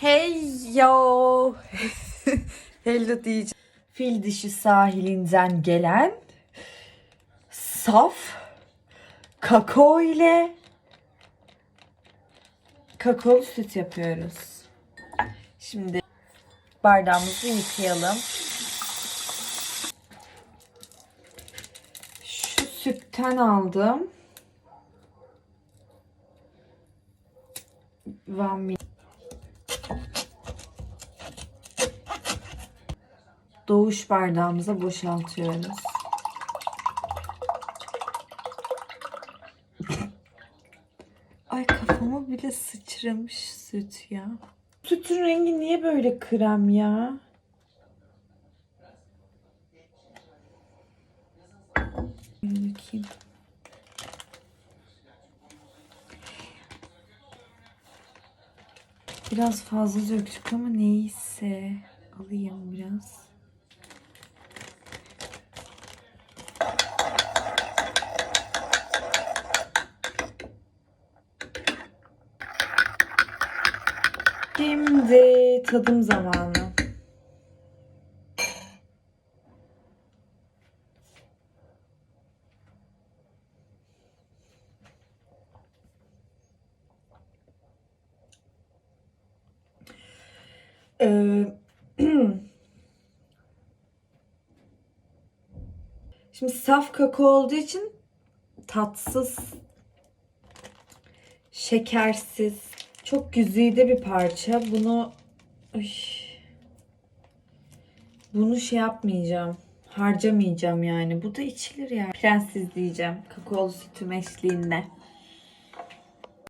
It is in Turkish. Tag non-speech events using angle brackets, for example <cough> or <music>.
Hey yo. <laughs> Hello diyeceğim. Fil dişi sahilinden gelen saf kakao ile kakaolu süt yapıyoruz. Şimdi bardağımızı yıkayalım. Şu sütten aldım. One doğuş bardağımıza boşaltıyoruz. Ay kafama bile sıçramış süt ya. Sütün rengi niye böyle krem ya? Bakayım. Biraz fazla döktük ama neyse. Alayım biraz. Şimdi tadım zamanı. Ee, <clears throat> Şimdi saf kakao olduğu için tatsız, şekersiz, çok güzide bir parça. Bunu Ay. bunu şey yapmayacağım. Harcamayacağım yani. Bu da içilir yani. Prensiz diyeceğim. Kakaolu sütüm eşliğinde.